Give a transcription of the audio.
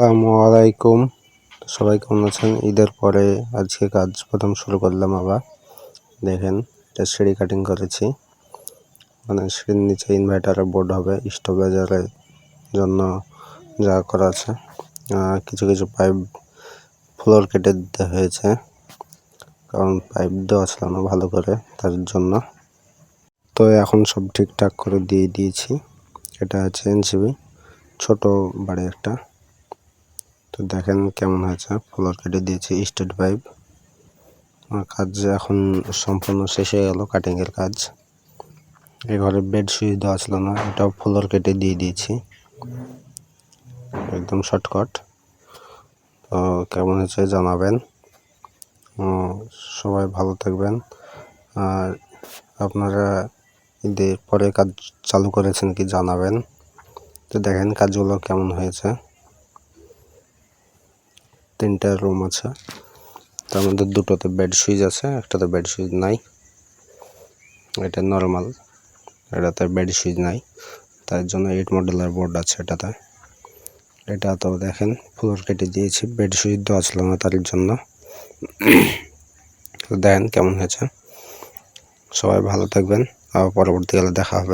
আসসালামু আলাইকুম। সবাই কেমন আছেন? ঈদের পরে আজকে কাজ প্রথম শুরু করলাম আবার। দেখেন এটা সিঁড়ি কাটিং করেছি। মানে সিঁড়ির নিচে ইনভার্টারের বোর্ড হবে স্টোভেজারের জন্য যা করা আছে। কিছু কিছু পাইপ ফ্লোর কেটে দিতে হয়েছে। কারণ পাইপ দেওয়া ছিল না ভালো করে, তার জন্য। তো এখন সব ঠিকঠাক করে দিয়ে দিয়েছি। এটা আছে এনসিবি, ছোট বাড়ি একটা। তো দেখেন কেমন হয়েছে। ফ্লোর কেটে দিয়েছি স্টেট পাইপ আমার কাজ এখন সম্পূর্ণ শেষ হয়ে গেল কাটিংয়ের কাজ। এই ঘরে বেড সুইচ দেওয়া ছিল না, এটাও ফ্লোর কেটে দিয়ে দিয়েছি। একদম শর্টকাট তো কেমন হয়েছে জানাবেন। সবাই ভালো থাকবেন। আর আপনারা ঈদের পরে কাজ চালু করেছেন কি জানাবেন। তো দেখেন কাজগুলো কেমন হয়েছে। তিনটা রুম আছে। তার মধ্যে দুটোতে বেড সুইচ আছে, একটাতে বেড সুইচ নাই। এটা নর্মাল এটাতে বেড সুইচ নাই। তার জন্য এইট মডেলের বোর্ড আছে এটাতে। এটা তো দেখেন ফ্লোর কেটে দিয়েছি বেড সুইচ দেওয়া ছিল না তার জন্য। দেখেন কেমন হয়েছে। সবাই ভালো থাকবেন, আবার পরবর্তীকালে দেখা হবে।